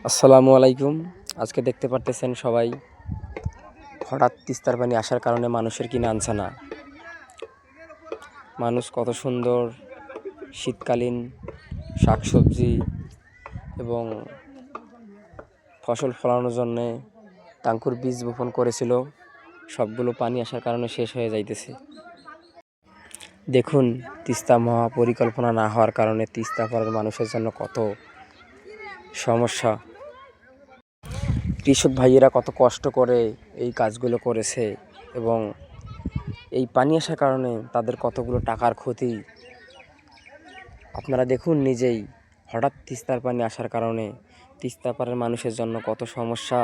আসসালামু আলাইকুম। আজকে দেখতে পারতেছেন সবাই, হঠাৎ তিস্তার পানি আসার কারণে মানুষের কিনে আনছে না। মানুষ কত সুন্দর শীতকালীন শাকসবজি এবং ফসল ফলানোর জন্যে টাঙ্কুর বীজ বপন করেছিল। সবগুলো পানি আসার কারণে শেষ হয়ে যাইতেছে। দেখুন, তিস্তা মহা পরিকল্পনা না হওয়ার কারণে তিস্তা পাড়ার মানুষের জন্য কত সমস্যা। কৃষক ভাইয়েরা কত কষ্ট করে এই কাজগুলো করেছে এবং এই পানি আসার কারণে তাদের কতগুলো টাকার ক্ষতি। আপনারা দেখুন নিজেই, হঠাৎ তিস্তার পানি আসার কারণে তিস্তা পাড়ের মানুষের জন্য কত সমস্যা,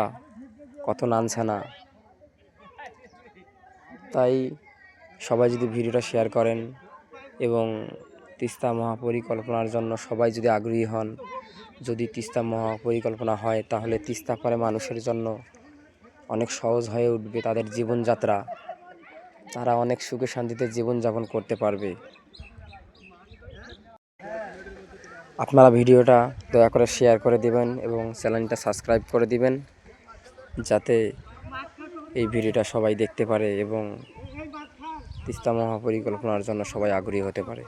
কত নানছানা। তাই সবাই যদি ভিডিওটা শেয়ার করেন এবং তিস্তা মহাপরিকল্পনার জন্য সবাই যদি আগ্রহী হন, যদি তিস্তা মহাপরিকল্পনা হয়, তাহলে তিস্তা পারে মানুষের জন্য অনেক সহজ হয়ে উঠবে তাদের জীবনযাত্রা। তারা অনেক সুখে শান্তিতে জীবনযাপন করতে পারবে। আপনারা ভিডিওটা দয়া করে শেয়ার করে দিবেন এবং চ্যানেলটা সাবস্ক্রাইব করে দিবেন, যাতে এই ভিডিওটা সবাই দেখতে পারে এবং তিস্তা মহাপরিকল্পনার জন্য সবাই আগ্রহী হতে পারে।